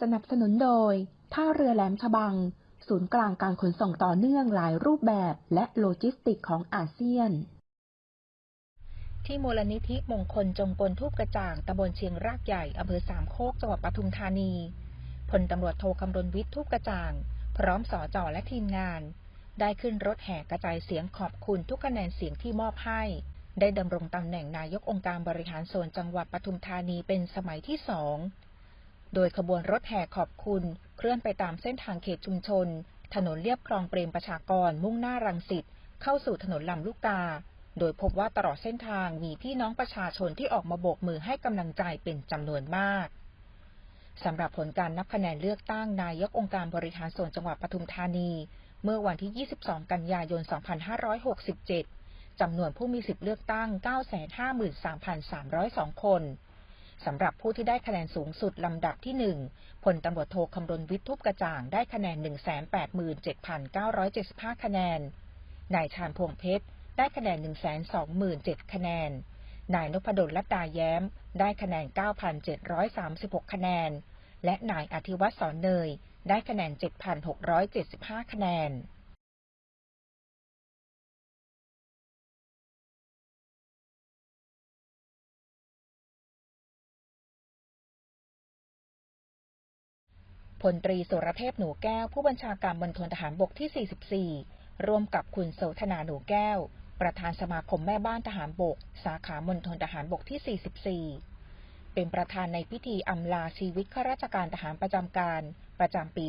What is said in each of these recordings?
สนับสนุนโดย ท่าเรือแหลมฉบัง ศูนย์กลางการขนส่งต่อเนื่องหลายรูปแบบและโลจิสติกของอาเซียน ที่มูลนิธิมงคลจงกลทูปกระจ่างตำบลเชียงรากใหญ่อำเภอสามโคกจังหวัดปทุมธานีพลตำรวจโทคำรณวิทย์ทูปกระจ่าง พร้อมสอจอและทีมงาน ได้ขึ้นรถแห่กระจายเสียงขอบคุณทุกคะแนนเสียงที่มอบให้ ได้ดำรงตำแหน่งนายกองค์การบริหารส่วนจังหวัดปทุมธานีเป็นสมัยที่สอง โดยขบวนรถแห่ขอบคุณ เคลื่อนไปตามเส้นทางเขตชุมชน ถนนเลียบคลองเปรมประชากรมุ่งหน้ารังสิตเข้าสู่ถนนลำลูกกา โดยพบว่าตลอดเส้นทางมีพี่น้องประชาชนที่ออกมาโบกมือให้กำลังใจเป็นจำนวนมากสำหรับผลการนับคะแนนเลือกตั้งนายกองค์การบริหารส่วนจังหวัดปทุมธานี เมื่อวันที่ 22 กันยายน 2567 จำนวนผู้มีสิทธิเลือกตั้ง 953,302 คน สำหรับผู้ที่ได้คะแนนสูงสุดลำดับที่ 1พลตำรวจโทคำรณวิทย์ทุบกระจ่างได้คะแนน 187,975 คะแนน นายชาญพวงเพชร ได้คะแนน 127,007คะแนน นายนพดลลัดดาแย้ม ได้คะแนน 9,736 คะแนน และนายอธิวัตรสอนเนย ได้คะแนน 7,675 คะแนน พลตรีสุรเทพหนูแก้ว ผู้บัญชาการบนทนทหารบกที่ 44 ร่วมกับคุณโสธนาหนูแก้ว ประธานสมาคมแม่บ้านทหารบก สาขามณฑลทหารบกที่ 44 เป็นประธานในพิธีอำลาชีวิตข้าราชการทหารประจำการ ประจำปี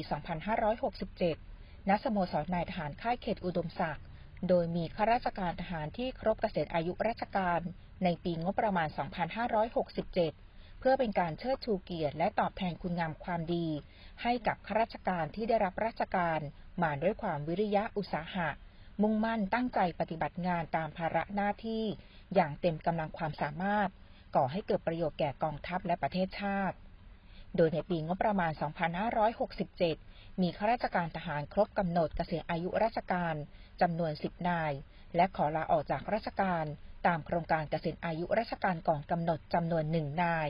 2567 ณ สโมสรนายทหารค่ายเขตอุดมศักดิ์ โดยมีข้าราชการทหารที่ครบเกษียณอายุราชการ ในปีงบประมาณ 2567 เพื่อเป็นการเชิดชูเกียรติและตอบแทนคุณงามความดี ให้กับข้าราชการที่ได้รับราชการมาด้วยความวิริยะอุตสาหะ มุ่งมั่นตั้งใจปฏิบัติงานตามภาระหน้าที่ อย่างเต็มกำลังความสามารถ ก่อให้เกิดประโยชน์แก่กองทัพและประเทศชาติ โดยในปีงบประมาณ 2567 มีข้าราชการทหารครบกำหนดเกษียณอายุราชการจำนวน 10 นาย และขอลาออกจากราชการตามโครงการเกษียณอายุราชการก่อนกำหนดจำนวนหนึ่งนาย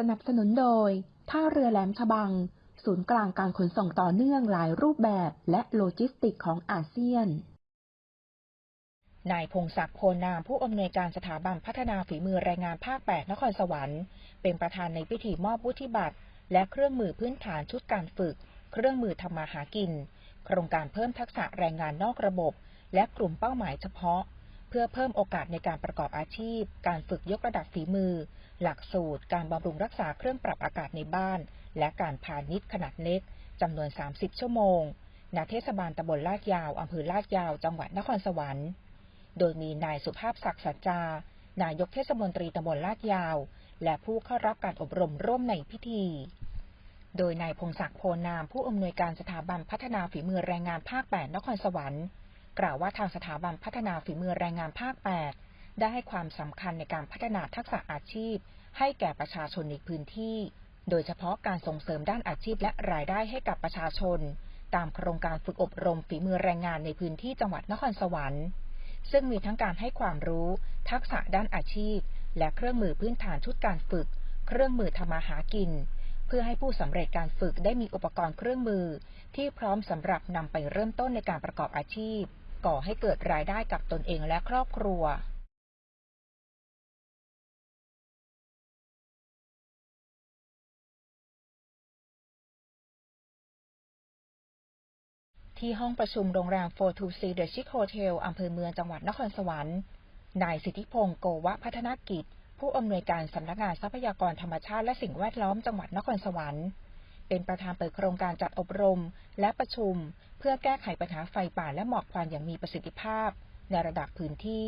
สนับสนุนโดย ท่าเรือแหลมฉบัง ศูนย์กลางการขนส่งต่อเนื่องหลายรูปแบบและโลจิสติกของอาเซียน นายพงศักดิ์โพนามผู้อำนวยการสถาบันพัฒนาฝีมือแรงงานภาค 8 นครสวรรค์ เป็นประธานในพิธีมอบวุฒิบัตร และเครื่องมือพื้นฐานชุดการฝึก เครื่องมือทำมาหากิน โครงการเพิ่มทักษะแรงงานนอกระบบ และกลุ่มเป้าหมายเฉพาะ พื่อเพิ่มโอกาสในการประกอบอาชีพ การฝึกยกระดับฝีมือ หลักสูตร การบำรุงรักษาเครื่องปรับอากาศในบ้าน และการพาณิชย์ขนาดเล็กจำนวน 30 ชั่วโมง ณ เทศบาลตำบลลาดยาวอำเภอลาดยาว จังหวัดนครสวรรค์ โดยมีนายสุภาพศักดิ์สัจจา นายกเทศมนตรีตำบลลาดยาว และผู้เข้ารับการอบรมร่วมในพิธี โดยนายพงศักดิ์โพนามผู้อำนวยการสถาบันพัฒนาฝีมือแรงงานภาค 8 นครสวรรค์ กล่าวว่าทางสถาบันพัฒนาฝีมือแรงงานภาค 8 ได้ให้ความสำคัญในการพัฒนาทักษะอาชีพ ให้แก่ประชาชนในพื้นที่ โดยเฉพาะการส่งเสริมด้านอาชีพและรายได้ให้กับประชาชน ตามโครงการฝึกอบรมฝีมือแรงงานในพื้นที่จังหวัดนครสวรรค์ ซึ่งมีทั้งการให้ความรู้ ทักษะด้านอาชีพ และเครื่องมือพื้นฐานชุดการฝึก เครื่องมือทำมาหากิน เพื่อให้ผู้สำเร็จการฝึกได้มีอุปกรณ์เครื่องมือ ที่พร้อมสำหรับนำไปเริ่มต้นในการประกอบอาชีพ ก่อให้เกิดรายได้กับตนเองและครอบครัวที่ห้องประชุมโรงแรม 4 2 The Chic Hotel อำเภอเมืองจังหวัดนครสวรรค์ นายสิทธิพงศ์โกวะพัฒนกิจ ผู้อำนวยการสำนักงานทรัพยากรธรรมชาติและสิ่งแวดล้อมจังหวัดนครสวรรค์ เป็นประธานเปิดโครงการจัดอบรม และประชุม เพื่อแก้ไขปัญหาไฟป่าและหมอกควันอย่างมีประสิทธิภาพ ในระดับพื้นที่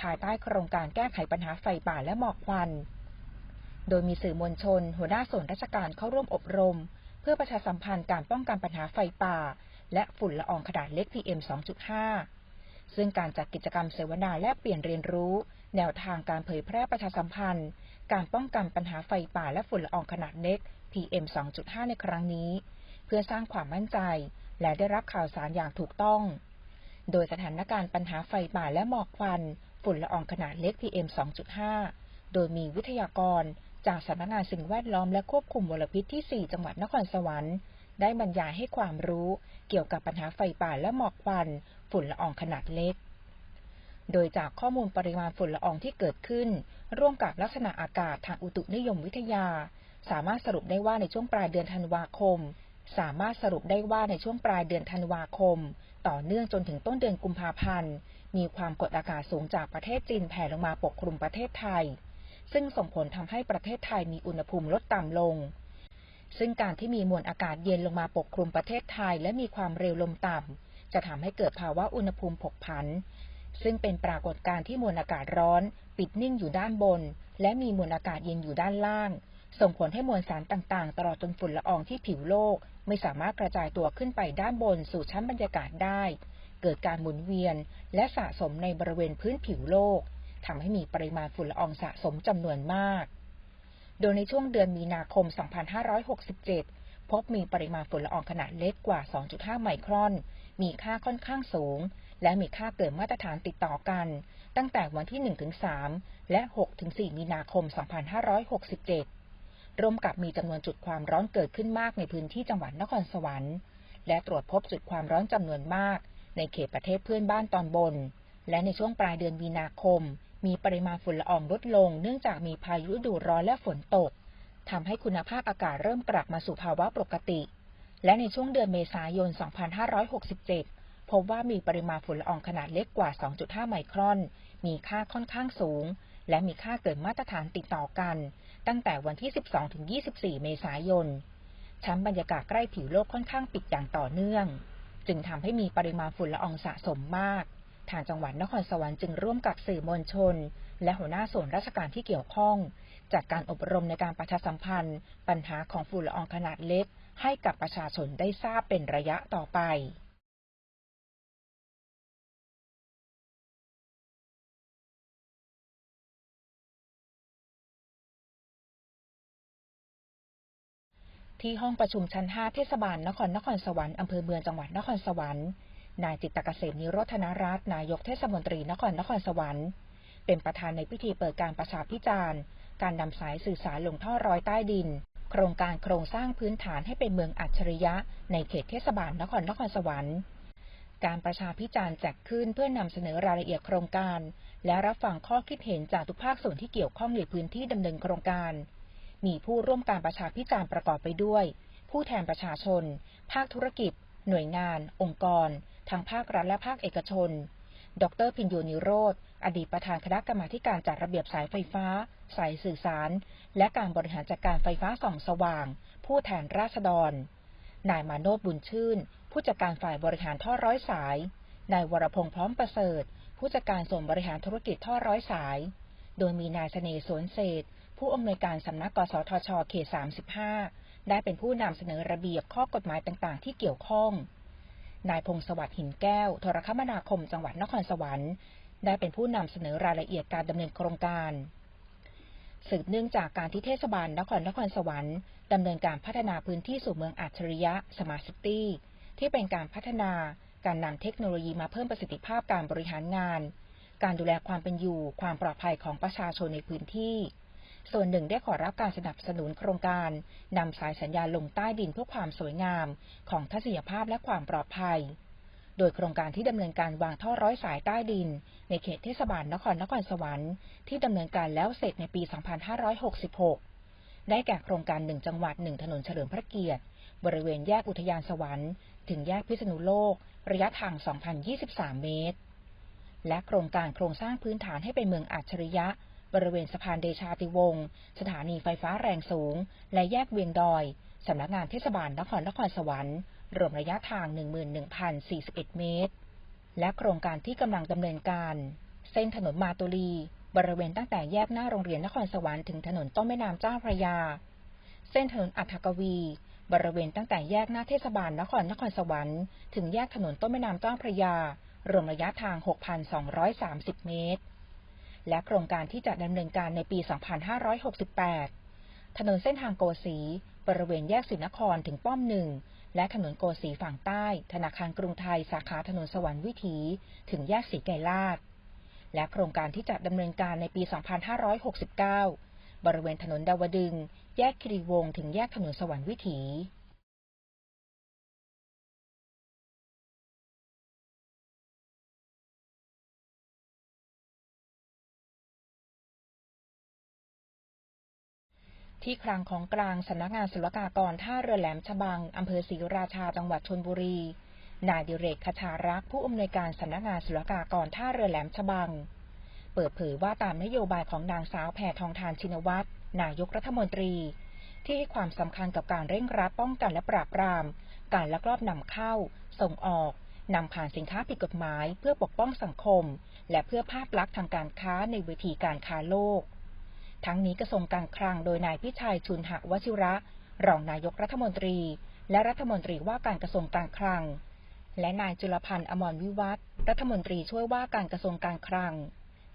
ภายใต้โครงการแก้ไขปัญหาไฟป่าและหมอกควัน โดยมีสื่อมวลชน หัวหน้าส่วนราชการเข้าร่วมอบรม เพื่อประชาสัมพันธ์การป้องกันปัญหาไฟป่า และฝุ่นละอองขนาดเล็ก PM 2.5 ซึ่งการจัดกิจกรรมเสวนาและเปลี่ยนเรียนรู้ แนวทางการเผยแพร่ประชาสัมพันธ์ การป้องกันปัญหาไฟป่าและฝุ่นละอองขนาดเล็ก PM 2.5 ในครั้งนี้ เพื่อสร้างความมั่นใจ และได้รับข่าวสารอย่างถูกต้อง โดยสถานการณ์ปัญหาไฟป่าและหมอกควัน ฝุ่นละอองขนาดเล็ก PM 2.5 โดยมีวิทยากรจากสำนักงานสิ่งแวดล้อมและควบคุมมลพิษที่ 4 จังหวัดนครสวรรค์ได้บรรยายให้ความรู้เกี่ยวกับปัญหาไฟป่าและหมอกควัน ฝุ่นละอองขนาดเล็ก โดยจากข้อมูลปริมาณฝุ่นละอองที่เกิดขึ้น ร่วมกับลักษณะอากาศทางอุตุนิยมวิทยา สามารถสรุปได้ว่าในช่วงปลายเดือนธันวาคม สามารถสรุปได้ว่าในช่วงปลายเดือนธันวาคม ต่อเนื่องจนถึงต้นเดือนกุมภาพันธ์ มีความกดอากาศสูงจากประเทศจีนแผ่ลงมาปกคลุมประเทศไทย ซึ่งส่งผลทำให้ประเทศไทยมีอุณหภูมิลดต่ำลง ซึ่งการที่มีมวลอากาศเย็นลงมาปกคลุมประเทศไทย และมีความเร็วลมต่ำจะทำให้เกิดภาวะอุณหภูมิผกผันซึ่งเป็นปรากฏการณ์ที่มวลอากาศร้อน ปิดนิ่งอยู่ด้านบน และมีมวลอากาศเย็นอยู่ด้านล่าง ส่งผลให้มวลสารต่างๆ ตลอดจนฝุ่นละอองที่ผิวโลก ไม่สามารถกระจายตัวขึ้นไปด้านบนสู่ชั้นบรรยากาศได้ เกิดการหมุนเวียน และสะสมในบริเวณพื้นผิวโลกทำให้มีปริมาณฝุ่นละอองสะสมจำนวนมาก โดยในช่วงเดือนมีนาคม 2567 พบมีปริมาณฝุ่นละอองขนาดเล็กกว่า 2.5 ไมครอน มีค่าค่อนข้างสูง และมีค่าเกินมาตรฐานติดต่อกัน ตั้งแต่วันที่ 1-3 และ 6-4 มีนาคม 2567 ร่วมกับมีจำนวนจุดความร้อนเกิดขึ้นมากในพื้นที่จังหวัดนครสวรรค์ และตรวจพบจุดความร้อนจำนวนมาก ในเขตประเทศเพื่อนบ้านตอนบน และในช่วงปลายเดือนมีนาคม มีปริมาณฝุ่นละอองลดลง เนื่องจากมีพายุฤดูร้อนและฝนตกทำให้คุณภาพอากาศเริ่มกลับมาสู่ภาวะปกติ และในช่วงเดือนเมษายน 2567 พบว่ามีปริมาณฝุ่นละอองขนาดเล็กกว่า 2.5 ไมครอน มีค่าค่อนข้างสูง และมีค่าเกินมาตรฐานติดต่อกัน ตั้งแต่วันที่ 12-24 เมษายน ชั้นบรรยากาศใกล้ผิวโลกค่อนข้างปิดอย่างต่อเนื่อง จึงทำให้มีปริมาณฝุ่นละอองสะสมมาก ทางจังหวัดนครสวรรค์จึงร่วมกับสื่อมวลชน และหัวหน้าส่วนราชการที่เกี่ยวข้อง จัดการอบรมในการประชาสัมพันธ์ ปัญหาของฝุ่นละอองขนาดเล็ก ให้กับประชาชนได้ทราบเป็นระยะต่อไป ที่ห้องประชุมชั้น 5 เทศบาลนครนครสวรรค์อำเภอเมืองจังหวัดนครสวรรค์ นายจิตตเกษมนิโรธนรัตน์นายกเทศมนตรีนครนครสวรรค์ เป็นประธานในพิธีเปิดการประชาพิจารณ์ การนำสายสื่อสารลงท่อร้อยใต้ดิน โครงการโครงสร้างพื้นฐานให้เป็นเมืองอัจฉริยะ ในเขตเทศบาลนครนครสวรรค์ การประชาพิจารณ์จัดขึ้นเพื่อนำเสนอรายละเอียดโครงการ และรับฟังข้อคิดเห็นจากทุกภาคส่วนที่เกี่ยวข้องในพื้นที่ดำเนินโครงการ มีผู้ร่วมการประชาพิจารณ์ประกอบไปด้วย ผู้แทนประชาชน ภาคธุรกิจ หน่วยงาน องค์กรทางภาครัฐและภาคเอกชน ดรพินโยนิโรธ อดีตประธานคณะกรรมาการจัดระเบียบสายไฟฟ้า สายสื่อสาร และการบริหารจัดการไฟฟ้าส่องสว่าง ผู้แทนราษฎร นายมาโนดบุญชื่น ผู้จัดการฝ่ายบริหารท่อร้อยสาย นายวรพงษ์พร้อมประเสริฐ ผู้จัดการส่วนบริหารธุรกิจท่อร้อยสาย โดยมีนายเสน่ห์สวนเศษ ผู้อำนวยการสำนักกสทชเขต35 ได้เป็นผู้นำเสนอระเบียบข้อกฎหมายต่างๆ ที่เกี่ยวข้อง นายพงศวัสดิ์หินแก้ว โทรคมนาคมจังหวัดนครสวรรค์ ได้เป็นผู้นำเสนอรายละเอียดการดำเนินโครงการสืบเนื่องจากการที่เทศบาลนครนครสวรรค์ดำเนินการพัฒนาพื้นที่สู่เมืองอัจฉริยะสมาร์ทซิตี้ที่เป็นการพัฒนาการนำเทคโนโลยีมาเพิ่มประสิทธิภาพการบริหารงาน การดูแลความเป็นอยู่ ความปลอดภัยของประชาชนในพื้นที่ ส่วนหนึ่งได้ขอรับการสนับสนุนโครงการนำสายสัญญาณลงใต้ดินเพื่อความสวยงามของทัศนียภาพและความปลอดภัย โดยโครงการที่ดำเนินการวางท่อร้อยสายใต้ดิน ในเขตเทศบาลนครนครสวรรค์ที่ดำเนินการแล้วเสร็จในปี 2566 ได้แก่โครงการ 1 จังหวัด 1 ถนนเฉลิมพระเกียรติ บริเวณแยกอุทยานสวรรค์ ถึงแยกพิษณุโลก ระยะทาง 2,023 เมตร และโครงการโครงสร้างพื้นฐานให้เป็นเมืองอัจฉริยะ บริเวณสะพานเดชาติวงศ์สถานีไฟฟ้าแรงสูง และแยกเวียงดอย สำนักงานเทศบาลนครนครสวรรค์ รวมระยะทาง 11,041 เมตร และโครงการที่กำลังดำเนินการ เส้นถนนมาตุลี บริเวณตั้งแต่แยกหน้าโรงเรียนนครสวรรค์ถึงถนนต้นแม่น้ำเจ้าพระยา เส้นถนนอัฐกวี บริเวณตั้งแต่แยกหน้าเทศบาลนครนครสวรรค์ ถึงแยกถนนต้นแม่น้ำเจ้าพระยารวมระยะทาง 6,230 เมตร และโครงการที่จะดำเนินการในปี 2568 ถนนเส้นทางโกสี บริเวณแยกสินครถึงป้อมหนึ่ง และถนนโกสีฝั่งใต้ ธนาคารกรุงไทย สาขาถนนสวรรค์วิถี ถึงแยกสีไก่ลาด และโครงการที่จะดำเนินการในปี 2569 บริเวณถนนดาวดึง แยกคิรีวงถึงแยกถนนสวรรค์วิถี ที่คลังของกลางสำนักงานศุลกากรท่าเรือแหลมฉบังอำเภอศรีราชาจังหวัดชนบุรี นายดิเรกคชารักษ์ผู้อำนวยการสำนักงานศุลกากรท่าเรือแหลมฉบัง เปิดเผยว่าตามนโยบายของนางสาวแพทองทานชินวัตรนายกรัฐมนตรี ที่ให้ความสำคัญกับการเร่งรัดป้องกันและปราบปราม การลักลอบนำเข้า ส่งออกนำผ่านสินค้าผิดกฎหมาย เพื่อปกป้องสังคม และเพื่อภาพลักษณ์ทางการค้าในเวทีการค้าโลก ทั้งนี้กระทรวงการคลังโดยนายพิชัยชุนหะวชิระ รองนายกรัฐมนตรี และรัฐมนตรีว่าการกระทรวงการคลัง และนายจุลพันธ์อมรวิวัฒรัฐมนตรีช่วยว่าการกระทรวงการคลัง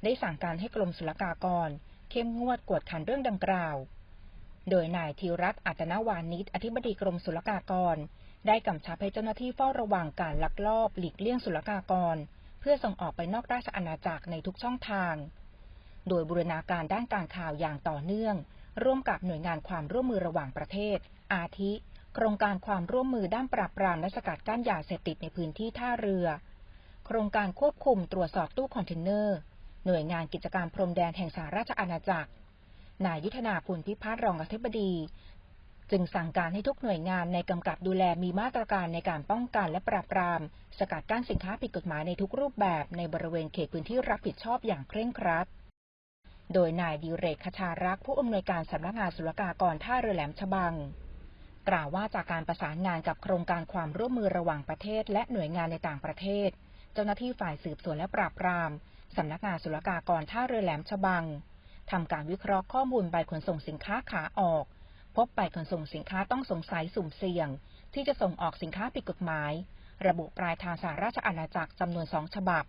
ได้สั่งการให้กรมศุลกากร เข้มงวดกวดขันเรื่องดังกล่าว โดยนายธีรัตน์อัตนาวานิชอธิบดีกรมศุลกากร ได้กำชับให้เจ้าหน้าที่เฝ้าระวังการลักลอบหลีกเลี่ยงศุลกากร เพื่อส่งออกไปนอกราชอาณาจักรในทุกช่องทาง โดยบูรณาการด้านการข่าวอย่างต่อเนื่อง ร่วมกับหน่วยงานความร่วมมือระหว่างประเทศ อาทิ โครงการความร่วมมือด้านปราบปรามและสกัดกั้นยาเสพติดในพื้นที่ท่าเรือ โครงการควบคุมตรวจสอบตู้คอนเทนเนอร์ หน่วยงานกิจการพรมแดนแห่งสหราชอาณาจักร นายยุทธนาภูลพิพัฒน์รองอธิบดี จึงสั่งการให้ทุกหน่วยงานในกำกับดูแลมีมาตรการในการป้องกันและปราบปราม สกัดกั้นสินค้าผิดกฎหมายในทุกรูปแบบในบริเวณเขตพื้นที่รับผิดชอบอย่างเคร่งครัด โดยนายดิเรกคชารักษ์ผู้อำนวยการสำนักงานศุลกากรท่าเรือแหลมฉบัง กล่าวว่าจากการประสานงานกับโครงการความร่วมมือระหว่างประเทศ และหน่วยงานในต่างประเทศ เจ้าหน้าที่ฝ่ายสืบสวนและปราบปรามสำนักงานศุลกากรท่าเรือแหลมฉบังทำการวิเคราะห์ข้อมูลใบขนส่งสินค้าขาออก พบใบขนส่งสินค้าต้องสงสัยสุ่มเสี่ยง ที่จะส่งออกสินค้าผิดกฎหมาย ระบุปลายทางสหราชอาณาจักรจำนวนสองฉบับ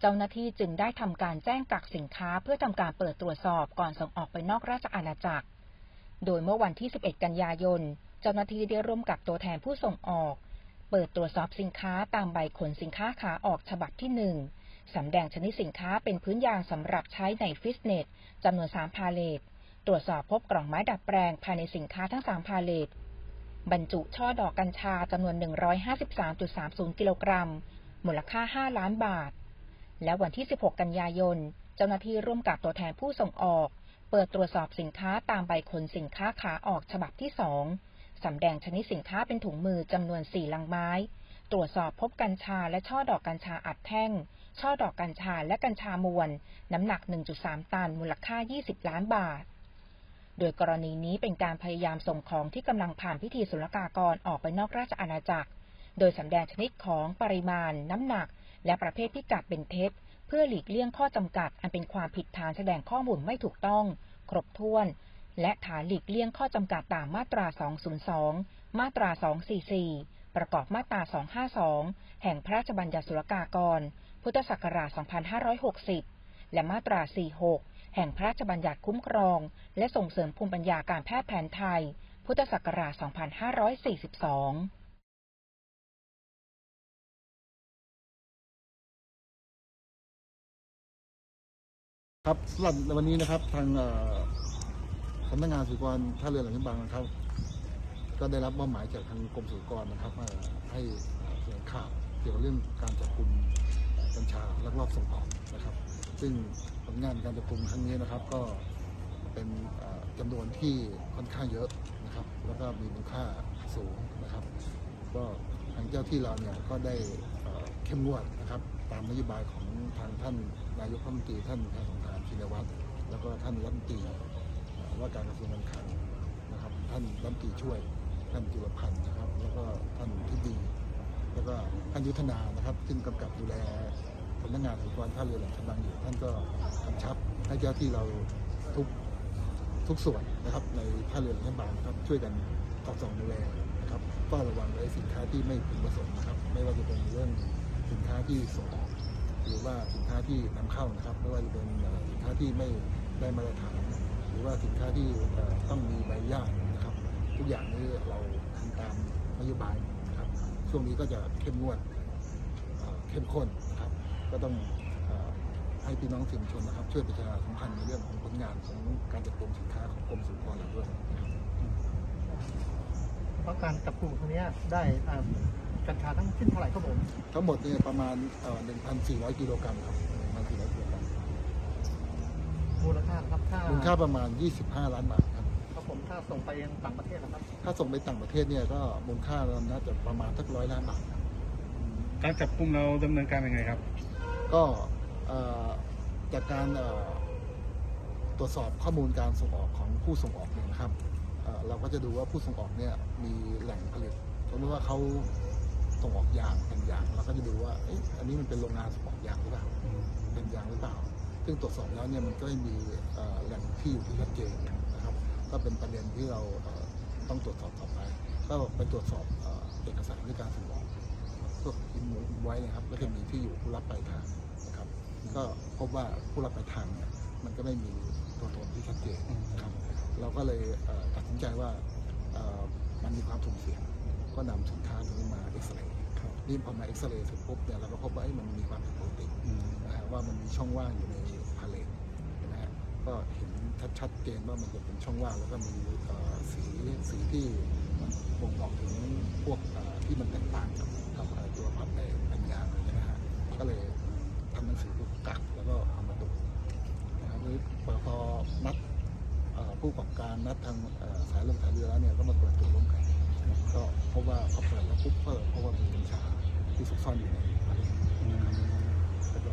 เจ้าหน้าที่จึงได้ทำการแจ้งกักสินค้าเพื่อทำการเปิดตรวจสอบก่อนส่งออกไปนอกราชอาณาจักร โดยเมื่อวันที่ 11 กันยายน เจ้าหน้าที่ได้ร่วมกับตัวแทนผู้ส่งออก เปิดตรวจสอบสินค้าตามใบขนสินค้าขาออกฉบับที่ 1สำแดงชนิดสินค้าเป็นพื้นยางสำหรับใช้ในฟิตเนสจำนวน 3 พาเลทตรวจสอบพบกล่องไม้ดัดแปลงภายในสินค้าทั้ง 3 พาเลทบรรจุช่อดอกกัญชาจำนวน 153.30 กิโลกรัม มูลค่า 5 ล้านบาท และวันที่ 16 กันยายน เจ้าหน้าที่ร่วมกับตัวแทนผู้ส่งออก เปิดตรวจสอบสินค้าตามใบขนสินค้าขาออกฉบับที่ 2 สำแดงชนิดสินค้าเป็นถุงมือจำนวน 4 ลังไม้ ตรวจสอบพบกัญชาและช่อดอกกัญชาอัดแท่ง ช่อดอกกัญชาและกัญชามวล น้ำหนัก 1.3 ตัน มูลค่า 20 ล้านบาทโดยกรณีนี้เป็นการพยายามส่งของที่กำลังผ่านพิธีศุลกากรออกไปนอกราชอาณาจักร โดยสำแดงชนิดของปริมาณ น้ำหนัก และประเภทพิกัดเป็นเท็จ เพื่อหลีกเลี่ยงข้อจำกัด อันเป็นความผิดฐานแสดงข้อมูลไม่ถูกต้อง ครบถ้วน และฐานหลีกเลี่ยงข้อจำกัดตามมาตรา 202 มาตรา 244 ประกอบมาตรา 252 แห่งพระราชบัญญัติศุลกากร พุทธศักราช 2560 และมาตรา 46 แห่งพระราชบัญญัติคุ้มครอง และส่งเสริมภูมิปัญญาการแพทย์แผนไทย พุทธศักราช 2542 ครับสำหรับวันนี้นะครับทางเอ่อำนักงานสุกรท่าเรือแหลมฉบังนะครับ ก็ได้รับมอบหมายจากทางกรมสุกรนะครับให้เอ่อข่าวเกี่ยวกับเรื่องการจับกลุ่มกัญชาลักลอบส่งออกนะครับ ซึ่งผลงานการจับกลุ่มครั้งนี้นะครับ ก็เป็นเอ่อจำนวนที่ค่อนข้างเยอะนะครับ แล้วก็มีมูลค่าสูงนะครับ ก็ทางเจ้าที่เราเนี่ยก็ได้เอ่อเข้มงวดนะครับ ตามนโยบายของทางท่านนายกรัฐมนตรีท่านแพทองทาน ชินวัตรแล้วก็ท่านรัฐมนตรีว่าการกระทรวงการคลังนะครับ ท่านรัฐมนตรีช่วยท่านจุลพันธ์นะครับ แล้วก็ท่านทิดี แล้วก็ท่านยุทธนานะครับซึ่งกำกับดูแลสำนักงานสุกรท่าเรือแหลมฉบังอยู่ท่านก็กำชับให้เจ้าที่เราทุกทุกส่วนนะครับในท่าเรือแหลมฉบังนะครับช่วยกันสอดส่องดูแลนะครับเฝ้าระวังไว้สินค้าที่ไม่พึงประสงค์นะครับ ไม่ว่าจะเป็นเรื่องสินค้าที่ส่งหรือว่าสินค้าที่นำเข้านะครับ ไม่ว่าจะเป็น ค้าที่ไม่ได้มาตรฐาน หรือว่าสินค้าที่เอ่อต้องมีใบอนุญาตนะครับ ทุกอย่างนี้เราทำตามนโยบายนะครับ ช่วงนี้ก็จะเข้มงวดเอ่อเข้มข้นนะครับ ก็ต้องเอ่อให้พี่น้องสื่อมวลชนนะครับ ช่วยประชาสัมพันธ์ในเรื่องของผลงานของการจัดกลุ่มสินค้าของกรมสุขภาพเราด้วยนะครับเพราะการจับกลุ่มครั้งเนี้ยได้อ่ากัญชาทั้งสิ้นเท่าไหร่ครับผม ทั้งหมดเนี่ยประมาณเอ่อ1,400 กิโลกรัมครับ1,400กิโลกรัม มูล ค่าครับถ้ามูลค่าประมาณ 25 ล้านบาทครับครับผมถ้าส่งไปยังต่างประเทศนะครับ ถ้าส่งไปต่างประเทศเนี่ยก็มูลค่าเราน่าจะประมาณสักร้อยล้านบาทครับการจับกลุ่มเราดำเนินการยังไงครับ ก็เอ่อจากการเอ่อตรวจสอบข้อมูลการส่งออกของผู้ส่งออกเนี่ยนะครับเอ่อเราก็จะดูว่าผู้ส่งออกเนี่ยมีแหล่งผลิตสมมติว่าเขาส่งออกยางเป็นยางเราก็จะดูว่าเอ๊ะอันนี้มันเป็นโรงงานส่งออกยางหรือเปล่าเป็นยางหรือเปล่า ซึ่งตรวจสอบแล้วเนี่ยมันก็ไม่มีแหล่งที่อยู่ที่ชัดเจนนะครับก็เป็นประเด็นที่เราต้องตรวจสอบต่อไป ก็ไปตรวจสอบเอกสารในการส่งออกพวกอินไว้นะครับแล้วก็มีที่อยู่ผู้รับปลายทางนะครับ ก็พบว่าผู้รับปลายทางเนี่ยมันก็ไม่มีตัวตนที่ชัดเจนนะครับ เราก็เลยตัดสินใจว่ามันมีความสุ่มเสี่ยง ก็นำสินค้าตรงนี้มาเอ็กซเรย์นี่พอมาเอ็กซเรย์เสร็จปุ๊บเนี่ยเราก็พบว่ามันมีความผิดปกตินะฮะว่ามันมีช่องว่างอยู่ในพาเลทนะฮะ ก็เห็นชัดๆเจนว่ามันจะเป็นช่องว่างแล้วก็มีสีสีที่มันบ่งบอกถึงพวกที่มันแตกต่างกับกับตัวพับในปัญญางอะไรเงี้ยนะฮะก็เลยทำหนังสือกักแล้วก็เอามาตรวจนะครับหรือพอนัดผู้ประกอบการนัดทางสายลมสายเรือแล้วเนี่ยก็มาตรวจตัวร่วมกันก็พบว่าพอเปิดแล้วปุ๊บเพราะว่ามีกัญชาที่ซุกซ่อนอยู่ในพาเลทแล้วก็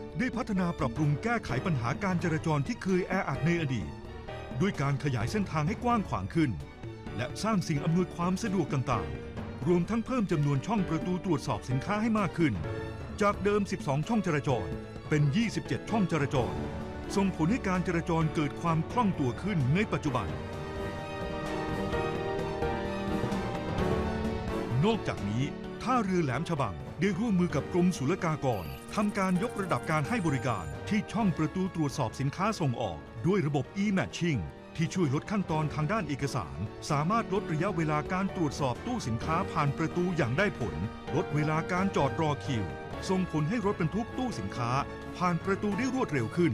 ได้พัฒนาปรับปรุงแก้ไขปัญหาการจราจรที่เคยแออัดในอดีต ด้วยการขยายเส้นทางให้กว้างขวางขึ้น และสร้างสิ่งอำนวยความสะดวกต่างๆ รวมทั้งเพิ่มจำนวนช่องประตูตรวจสอบสินค้าให้มากขึ้น จากเดิม 12 ช่องจราจร เป็น 27 ช่องจราจร ส่งผลให้การจราจรเกิดความคล่องตัวขึ้นในปัจจุบัน นอกจากนี้ ท่าเรือแหลมฉบังได้ร่วมมือกับกรมศุลกากรทำการยกระดับการให้บริการที่ช่องประตูตรวจสอบสินค้าส่งออก ด้วยระบบ e-matching ที่ช่วยลดขั้นตอนทางด้านเอกสาร สามารถลดระยะเวลาการตรวจสอบตู้สินค้าผ่านประตูอย่างได้ผล ลดเวลาการจอดรอคิว ส่งผลให้รถบรรทุกตู้สินค้า ผ่านประตูได้รวดเร็วขึ้น